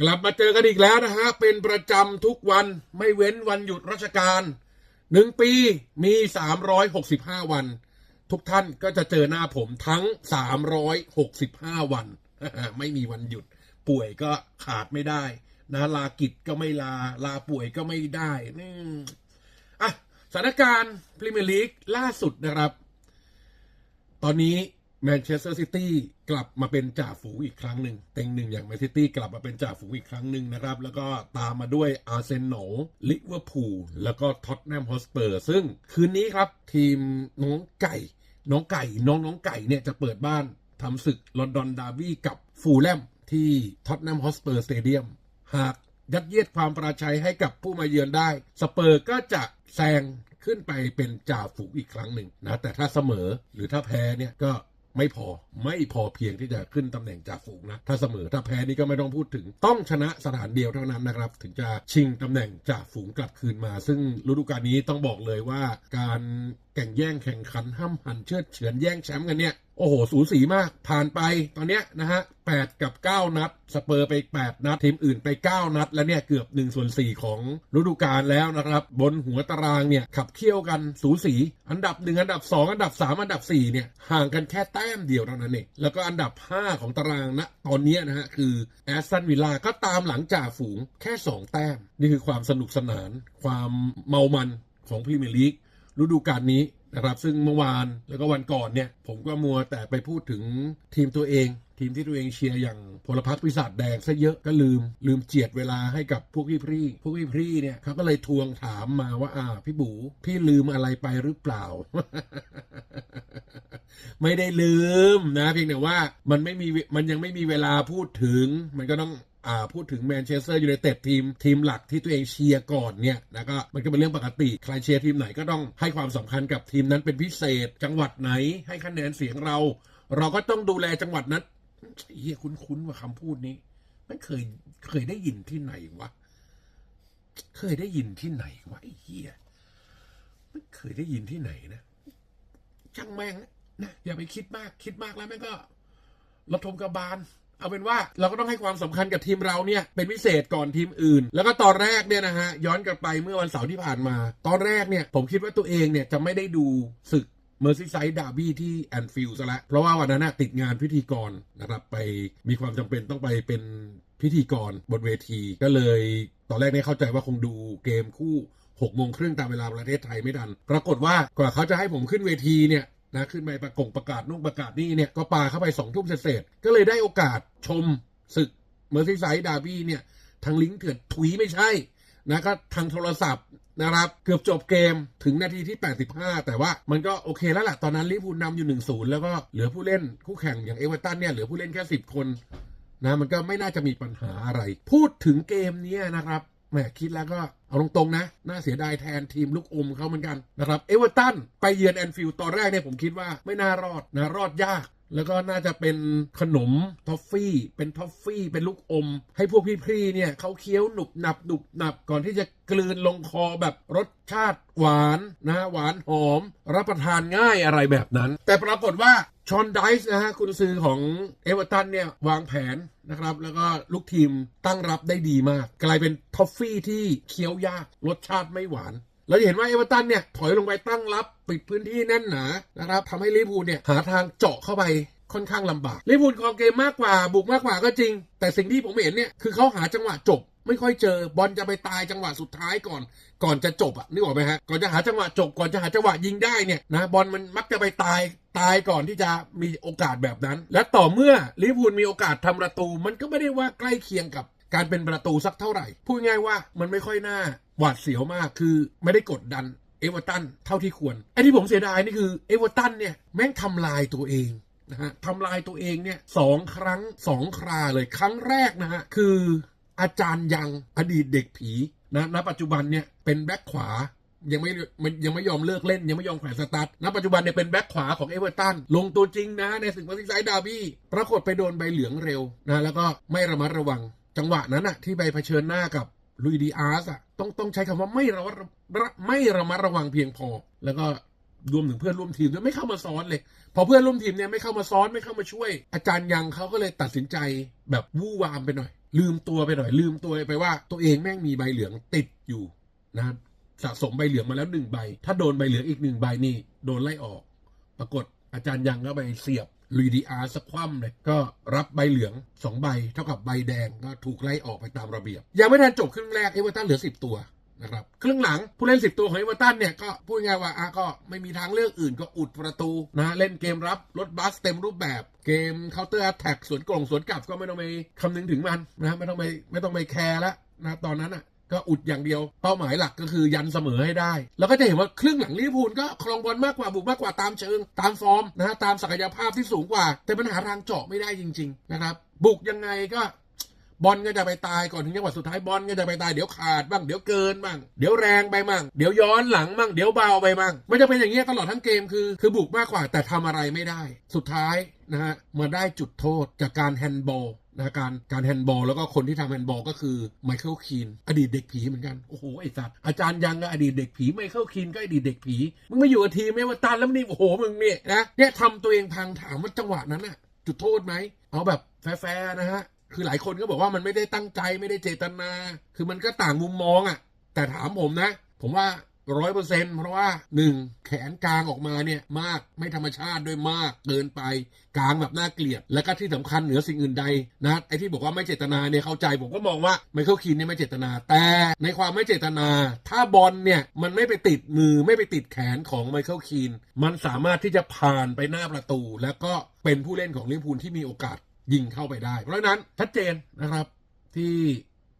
กลับมาเจอกันอีกแล้วนะฮะ เป็นประจำทุกวันไม่เว้นวันหยุดราชการหนึ่งปีมี 365 วัน ทุกท่านก็จะเจอหน้าผมทั้ง 365 วัน ไม่มีวันหยุด ป่วยก็ขาดไม่ได้ นะลากิจก็ไม่ลา ลาป่วยก็ไม่ได้นี่อะสถานการณ์พรีเมียร์ลีกล่าสุดนะครับ ตอนนี้ แมนเชสเตอร์ซิตี้กลับมาเป็นจ่าฝูงอีกครั้งหนึ่งเต็งหนึ่งอย่างแมนซิตี้กลับมาเป็นจ่าฝูงอีกครั้งหนึ่งนะครับ แล้วก็ตามมาด้วยอาร์เซนอลลิเวอร์พูลแล้วก็ท็อตแนมฮอสเปอร์ซึ่งคืนนี้ครับทีมน้องไก่ น้องไก่ น้องน้องไก่เนี่ยจะเปิดบ้านทำศึกลอนดอนดาร์บี้กับฟูลแลมที่ท็อตแนมฮอสเปอร์สเตเดียมหากยัดเยียดความประชัยให้กับผู้มาเยือนได้ สเปอร์ก็จะแซงขึ้นไปเป็นจ่าฝูงอีกครั้งหนึ่งนะแต่ถ้าเสมอหรือถ้าแพ้เนี่ยก็ ไม่พอไม่พอเพียงที่จะขึ้นตำแหน่งจ่าฝูงนะถ้าเสมอถ้าแพ้นี่ก็ไม่ต้องพูดถึง ต้องชนะสถานเดียวเท่านั้นนะครับ ถึงจะชิงตำแหน่งจ่าฝูงกลับคืนมา ซึ่งฤดูกาลนี้ต้องบอกเลยว่าการ แข่งแย่งแข่งขันห้ำหันเชือดเฉือนแย่งแชมป์กันเนี่ย โอ้โห สูสีมาก ผ่านไปตอนเนี้ยนะฮะ8กับ 9 นัด สเปอร์ไป 8 นัด ทีมอื่นไป 9 นัด แล้วเนี่ย เกือบ1ส่วน4ของฤดูกาลแล้วนะครับ บนหัวตารางเนี่ย ขับเคี่ยวกันสูสี อันดับ 1 อันดับ 2 อันดับ 3 อันดับ 4 เนี่ย ห่างกันแค่แต้มเดียวเท่านั้นเองแล้วก็อันดับ 5 ของตารางนะตอนนี้นะฮะ คือแอสตันวิลล่าก็ตามหลังจ่าฝูงแค่ 2 แต้ม นี่คือความสนุกสนาน ความเมามันของพรีเมียร์ลีก ฤดูกาลนี้นะครับซึ่งเมื่อวานแล้วก็วันก่อนเนี่ยผมก็มัวแต่ไปพูดถึงทีมตัวเอง ทีมที่ตัวเองเชียร์อย่างพลพรรคปีศาจแดงซะเยอะก็ลืม ลืมเจียดเวลาให้กับพวกพี่พี่พวกพี่พี่เนี่ยเขาก็เลยทวงถามมาว่าอ่าพี่บูพี่ลืมอะไรไปหรือเปล่า ไม่ได้ลืมนะเพียงแต่ว่ามันไม่มีมันยังไม่มีเวลาพูดถึงมันก็ต้อง พูดถึงแมนเชสเตอร์ยูไนเต็ดทีมทีมหลักที่ตัวเองเชียร์ก่อนเนี่ยนะก็มันก็เป็นเรื่องปกติ ใครเชียร์ทีมไหนก็ต้องให้ความสำคัญกับทีมนั้นเป็นพิเศษ จังหวัดไหนให้คะแนนเสียงเรา เราก็ต้องดูแลจังหวัดนั้นเฮียคุ้นๆว่าคำพูดนี้ไม่เคยเคยได้ยินที่ไหนวะเคยได้ยินที่ไหนวะไอ้เฮียไม่เคยได้ยินที่ไหนนะช่างแม่งนะนะอย่าไปคิดมากคิดมากแล้วแม่งก็ระทมกระบาล เอาเป็นว่าเราก็ต้องให้ความสำคัญกับทีมเราเนี่ยเป็นพิเศษก่อนทีมอื่น แล้วก็ตอนแรกเนี่ยนะฮะย้อนกลับไปเมื่อวันเสาร์ที่ผ่านมา ตอนแรกเนี่ยผมคิดว่าตัวเองเนี่ยจะไม่ได้ดูศึกเมอร์ซีไซด์ดาร์บี้ที่แอนฟิลด์ซะแล้วเพราะว่าวันนั้นติดงานพิธีกรนะครับไปมีความจำเป็นต้องไปเป็นพิธีกรบนเวทีก็เลย ตอนแรกเนี่ยเข้าใจว่าคงดูเกมคู่หกโมงครึ่งตามเวลาประเทศไทยไม่ทัน ปรากฏว่ากว่าเขาจะให้ผมขึ้นเวทีเนี่ย นะขึ้นไปประกงประกาศนุ่งประกาศนี่เนี่ยก็ปาเข้าไปสองทุ่มเศษก็เลยได้โอกาสชมศึกเมอร์ซีไซด์ดาร์บี้เนี่ยทางลิงก์เถื่อนถุยไม่ใช่นะก็ทางโทรศัพท์นะครับเกือบจบเกมถึงนาทีที่ 85 แต่ว่ามันก็โอเคแล้วล่ะ ตอนนั้นลิเวอร์พูลนำอยู่ 1-0 แล้วก็เหลือผู้เล่นคู่แข่งอย่างเอเวอร์ตันเนี่ยเหลือผู้เล่นแค่ 10 คนนะมันก็ไม่น่าจะมีปัญหาอะไร พูดถึงเกมนี้นะครับแหมคิดแล้วก็ เอาตรงๆนะ น่าเสียดายแทนทีมลูกอมเขาเหมือนกันนะครับ เอเวอร์ตันไปเยือนแอนฟิลด์ตอนแรกเนี่ยผมคิดว่าไม่น่ารอดนะรอดยากแล้วก็น่าจะเป็นขนมทอฟฟี่ เป็นทอฟฟี่ เป็นลูกอม ให้พวกพี่ๆเนี่ยเขาเคี้ยวหนุบหนับหนุบหนับก่อนที่จะกลืนลงคอแบบรสชาติหวานนะหวานหอม รับประทานง่ายอะไรแบบนั้น แต่ปรากฏว่า ชอนไดส์นะฮะคุณซื้อของเอเวอร์ตันเนี่ยวางแผนนะครับ แล้วก็ลูกทีมตั้งรับได้ดีมาก กลายเป็นทอฟฟี่ที่เคี้ยวยาก รสชาติไม่หวานเราจะเห็นว่าเอเวอร์ตันเนี่ย ถอยลงไปตั้งรับปิดพื้นที่แน่นหนานะครับทำให้ลิเวอร์พูลเนี่ย หาทางเจาะเข้าไปค่อนข้างลำบากลิเวอร์พูลครองเกมมากกว่าบุกมากกว่าก็จริง แต่สิ่งที่ผมเห็นเนี่ย คือเขาหาจังหวะจบ ไม่ค่อยเจอบอลจะไปตายจังหวะสุดท้ายก่อน ก่อนจะจบอะนึกออกไหมฮะก่อนจะหาจังหวะจบก่อนจะหาจังหวะยิงได้เนี่ยนะบอลมันมักจะไปตายตายก่อนที่จะมีโอกาสแบบนั้น และต่อเมื่อลิเวอร์พูลมีโอกาสทำประตู มันก็ไม่ได้ว่าใกล้เคียงกับการเป็นประตูสักเท่าไหร่ พูดง่ายว่ามันไม่ค่อยน่าหวาดเสียวมากคือไม่ได้กดดันเอเวอร์ตันเท่าที่ควรไอ้ที่ผมเสียดายนี่คือเอเวอร์ตันเนี่ยแม่งทำลายตัวเองนะฮะทำลายตัวเองเนี่ยสองครั้งสองคราเลยครั้งแรกนะฮะคือ อาจารย์ยังอดีตเด็กผีนะณปัจจุบันเนี่ยเป็นแบ็คขวายังไม่ยังไม่ยอมเลิกเล่น ยังไม่ยอมแขวนสตาร์ทณปัจจุบันเนี่ยเป็นแบ็คขวาของเอเวอร์ตันลงตัวจริงนะในศึกวันซิกไซด์ดาบี้ปรากฏไปโดนใบเหลืองเร็วนะแล้วก็ไม่ระมัดระวัง จังหวะนั้นอะที่ไปเผชิญหน้ากับลุยดีอาร์สอะต้องต้องใช้คำว่าไม่ระมัดระไม่ระมัดระวังเพียงพอ แล้วก็รวมถึงเพื่อนร่วมทีมด้วยไม่เข้ามาซ้อนเลย พอเพื่อนร่วมทีมเนี่ยไม่เข้ามาซ้อนไม่เข้ามาช่วย อาจารย์ยังเขาก็เลยตัดสินใจแบบวู่วามไปหน่อย ลืมตัวไปหน่อย ลืมตัวไปว่า ตัวเองแม่งมีใบเหลืองติดอยู่นะสะสมใบเหลืองมาแล้วหนึ่งใบ ถ้าโดนใบเหลืองอีกหนึ่งใบนี่โดนไล่ออก ปรากฏอาจารย์ยังก็ไปเสียบลุยดีอาร์สคว่ำเลยก็รับใบเหลืองสองใบ เท่ากับใบแดงก็ถูกไล่ออกไปตามระเบียบ ยังไม่ทันจบครึ่งแรกเอเวอร์ตันเหลือสิบตัว นะครับครึ่งหลังผู้เล่นสิบตัวของเอเวอร์ตันเนี่ยก็พูดง่ายว่าอะก็ไม่มีทางเลือกอื่นก็อุดประตูนะเล่นเกมรับรถบัสเต็มรูปแบบเกมเคาน์เตอร์แท็กสวนกล่องสวนกลับก็ไม่ต้องไปคำนึงถึงมันนะไม่ต้องไปไม่ต้องไปแคร์แล้วนะตอนนั้นอะก็อุดอย่างเดียวเป้าหมายหลักก็คือยันเสมอให้ได้ แล้วก็จะเห็นว่าครึ่งหลังลิเวอร์พูลก็ครองบอลมากกว่าบุกมากกว่าตามเชิง ตามฟอร์มนะฮะตามศักยภาพที่สูงกว่า แต่ปัญหาทางเจาะไม่ได้จริง ๆ นะครับ บุกยังไงก็ บอลก็จะไปตายก่อนถึงจังหวะสุดท้ายบอลก็จะไปตายเดี๋ยวขาดบ้างเดี๋ยวเกินบ้างเดี๋ยวแรงไปบ้างเดี๋ยวย้อนหลังบ้างเดี๋ยวเบาไปบ้างมันจะเป็นอย่างเงี้ยตลอดทั้งเกมคือคือบุกมากกว่าแต่ทำอะไรไม่ได้ สุดท้ายนะฮะมาได้จุดโทษจากการแฮนด์บอลนะการการแฮนด์บอลแล้วก็คนที่ทำแฮนด์บอลก็คือไมเคิลคีนอดีตเด็กผีเหมือนกัน โอ้โห ไอ้สัตว์อาจารย์ยังก็อดีตเด็กผีไมเคิลคีนก็อดีตเด็กผี มึงไมาอยู่กับทีมไม่ว่าตันแล้วนี่โอ้โห มึงเนี่ยนะเนี่ยทำตัวเองพังถามว่าจังหวะนั้นอะจุดโทษไหม เอาแบบแฟร์ๆนะฮะ คือหลายคนก็บอกว่ามันไม่ได้ตั้งใจไม่ได้เจตนา คือมันก็ต่างมุมมองอะ่ะ แต่ถามผมนะ ผมว่าร้อยเปอร์เซ็นเพราะว่าหนึ่งแขนกลางออกมาเนี่ยมากไม่ธรรมชาติด้วยมากเกินไปกลางแบบน่าเกลียด แล้วก็ที่สำคัญเหนือสิ่งอื่นใดนะไอ้ที่บอกว่าไม่เจตนาเนี่ยเข้าใจผมก็มองว่าไมเคิลคีนเนี่ยไม่เจตนา แต่ในความไม่เจตนา ถ้าบอลเนี่ยมันไม่ไปติดมือไม่ไปติดแขนของไมเคิลคีนมันสามารถที่จะผ่านไปหน้าประตู แล้วก็เป็นผู้เล่นของลิเวอร์พูลที่มีโอกาส ยิงเข้าไปได้ เพราะฉะนั้นชัดเจนนะครับที่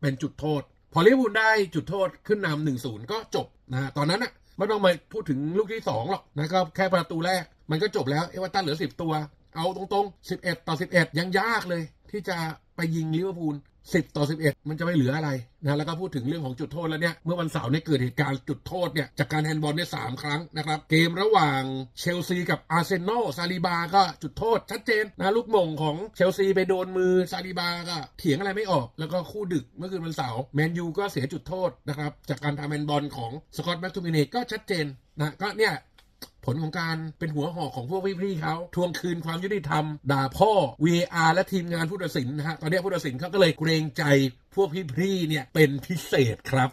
เป็นจุดโทษ พอลิเวอร์พูลได้จุดโทษขึ้นนำหนึ่งศูนย์ก็จบนะตอนนั้นอะไม่ต้องมาพูดถึงลูกที่สองหรอกนะก็แค่ประตูแรก มันก็จบแล้วเอเวอร์ตันเหลือสิบตัว เอาตรงๆ 11 ต่อ 11 ยังยากเลย ที่จะไปยิงลิเวอร์พูล 10 ต่อ 11 มันจะไม่เหลืออะไรนะแล้วก็พูดถึงเรื่องของจุดโทษแล้วเนี่ยเมื่อวันเสาร์เนี่ยเกิดเหตุการณ์จุดโทษเนี่ยจากการแฮนด์บอลเนี่ยสามครั้งนะครับเกมระหว่างเชลซีกับอาร์เซนอลซาลิบาก็จุดโทษชัดเจนนะลูกมงของเชลซีไปโดนมือซาลิบาก็เถียงอะไรไม่ออก แล้วก็คู่ดึกเมื่อคืนวันเสาร์แมนยูก็เสียจุดโทษนะครับจากการทำแฮนด์บอลของสกอตแม็กทูมิเนก็ชัดเจนนะก็เนี่ย ผลของการเป็นหัวหอกของพวกพี่ๆเขาทวงคืนความยุติธรรม ด่าพ่อ VR และทีมงานผู้ตัดสินนะฮะตอนนี้ผู้ตัดสินเขาก็เลยเกรงใจพวกพี่ๆเนี่ยเป็นพิเศษครับ